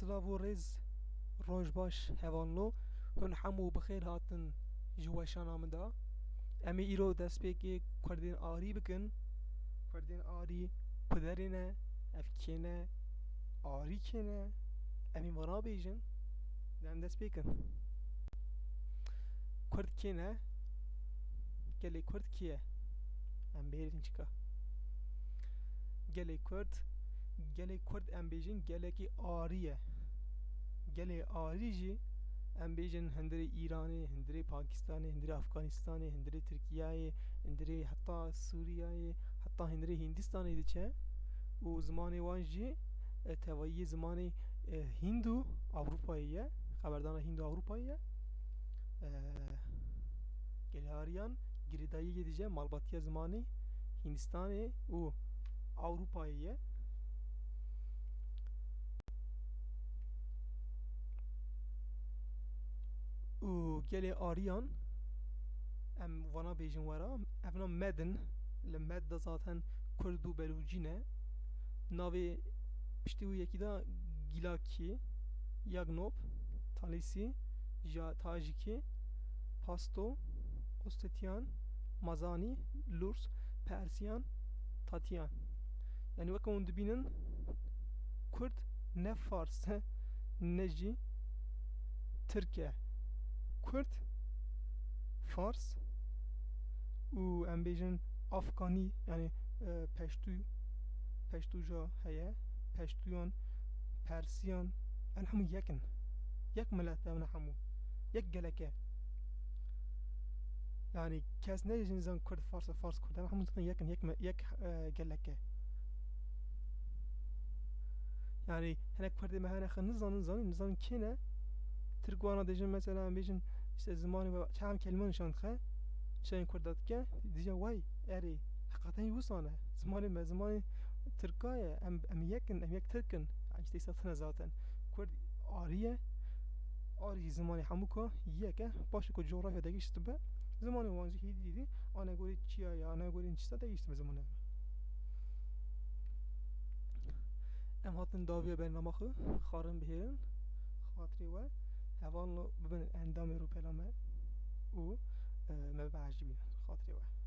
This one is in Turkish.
Slavoriz rojbaş hevanlo hûn hemû bi xêr hatin ji weşana min de em ê îro destpêkê Kurdên Arî bikin Kurdên Arî piderê ne ev kêne arî kêne em ê wana bêjin dem dest Kurd kêne gelê Kurd kê ye em bêrîn çika gelê Kurd gelê Kurd em bêjin gelekî arî ye gelê arî jî em bêjin hindirê Îranê hindirê Pakistanê hindirê Afganistanê hindirê Tirkiyeyê hindirê heta Sûriyeyê heta hindirê Hindistanê diçe û zimanê wan jî tevayî zimanê Hînd û Ewropayê ye xeberdana Hînd û Ewropayê ye gelê ariyan girêdayî dice malbatiya zimanê Hindistanê û Ewropayê ye û gelê ariyan em vana bêjin wera evna medin li med de zaten Kurd û Belûcî ne navê piştî wî yekî da Gîlakî Yagnop Talîsî Tajikî Pasto Ostetiyan Mazanî Lurs Persiyan Tatiyan. Yani wek hûn dibînin Kurd ne Fars ne jî Tirk e Kurd Fars û em bêjin Afganî yani peştû peştû jî heye peştûyan Persiyan em hemû yek in yek milet ew ne hemû yek gelek e yani kes nejî nizan Kurd Fars e Fars Kurd em hemû zaten yek in yek yek gelek e yani hinek Kurdê me hene xwe nizanin zanîn nizanin kê ne? Tirk wana dêjin mesela em işte zamanı ve çam kelmon şantxa şen kurdatke diye vay eri hakikaten yusana zamanı me zamanı Türkiye em em yekin em yek Türkün işte satına zaten Kurd ariye آری زمانی همو که یکه باشه که جغرافیا دگیشت به زمانی وانزی هی دیدی آنه گوری چیا یا آنه گوری این چیستا دگیشت به زمانه ام هاتن داویه برنامه خو خارن بهیرن خاطری و هوا ببین اندام رو پلام او ما ببعجبين خاطري